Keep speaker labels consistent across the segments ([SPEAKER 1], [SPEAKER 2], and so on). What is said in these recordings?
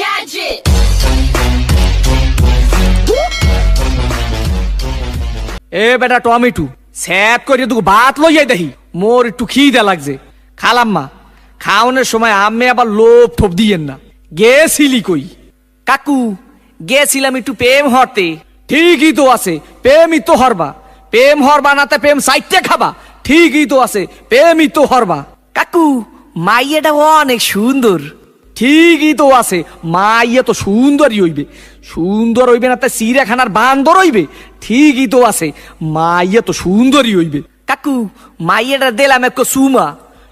[SPEAKER 1] Gadget!
[SPEAKER 2] এ বেটা tomato sap করে তুই ভাত লইয়াই দেখি। মোর একটু খিদে লাগছে। খালাম্মা খাওয়ানোর সময় আমি আবার লোভ ঠোপ দিয়েন না। গেছিলি কই? কাকু গেছিলাম একটু প্রেম হরতে। ঠিকই তো আছে প্রেমই তো হরবা। প্রেম হরবা না তা প্রেম সাইটে খাবা। ঠিকই তো আছে প্রেমই তো হরবা। কাকু মাইয়াটা অনেক সুন্দর। ঠিকই তো আছে। মা ইয়ে তো সুন্দরই হইবে। সুন্দর হইবে না তাই চিড়িয়াখানার বান্দর হইবে। ঠিকই তো আছে। মা ইয়ে তো সুন্দরই হইবে। কাকু মাইয়াটা দিলাম এক সুমা।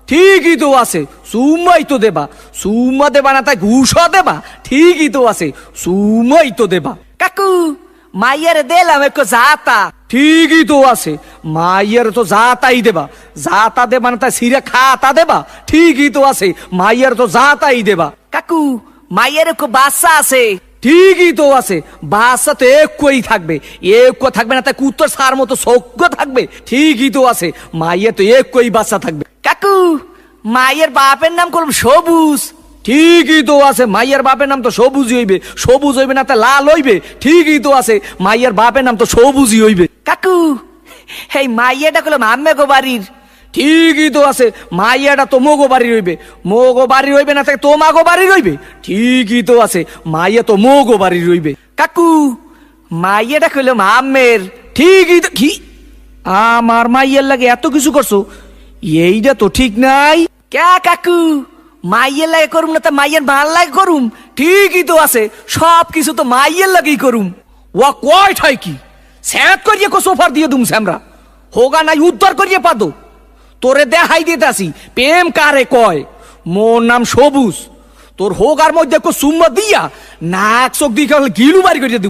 [SPEAKER 2] ঠিকই তো আছে। সুমাই তো দেবা। সুমা দেবা না তাই ঘুষা দেবা। ঠিকই তো আছে। সুমাই তো দেবা। কাকু মাইয়ারে দিলাম এক জাতা ঠিকই তো আছে। মাইয়ার তো জাতাই দেবা। জাতা দেবা না তাই সিরে খাতা দেবা। ঠিকই তো আছে। মাইয়ার তো জাতাই দেবা। কাকু মাইয়ার একটু বাচ্চা আছে। ঠিকই তো আছে। বাচ্চা তো একই থাকবে। এক থাকবে না তাই কুত্তর সার মতো সজ্ঞ থাকবে। ঠিকই তো আছে। মাইয়া তো একই বাচ্চা থাকবে। কাকু মায়ের বাপের নাম করলাম সবুজ। ঠিকই তো আছে। মাইয়ার বাপের নাম তো সবুজই হইবে। সবুজ হইবে না তা লাল হইবে। ঠিকই তো আছে। মাইয়ার বাপের নাম তো সবুজই হইবে। কাকু। এই মাইয়াটা করলাম আম্মে গো বাড়ির। ঠিকই তো আছে মাইয়াটা তো মোগো বাড়ি রইবে মোগো বাড়ি রইবে না তো মাগো বাড়ি রইবে ঠিকই তো আছে মাইয়া তো মোগো বাড়ি রইবে কাকু মাইয়াটা কইলাম আম্মের ঠিকই তো কি? আমার মাইয়ের লাগে এত কিছু করছ এইটা তো ঠিক নাই। কে কাকু? মাইয়ের লাগে করুম না তা মাইয়ের ভালো লাগে করুম। ঠিকই তো আছে সব কিছু তো মাইয়ের লাগেই করুম। ওয়া কয় ঠাই কি? স্যাত করিয়ে কো সোফার দিয়ে দুম স্যামরা। হোগা নাই উদ্ধার করিয়ে পাদো। তোরে দেখাই দিতে আসি প্রেম কারে কয়? মোর নাম সবুজ। তোর হোগার মধ্যে কো সুম্মা দিয়া, নাক চোখ দিয়ে গিলু বাড়ি করিয়ে দিব।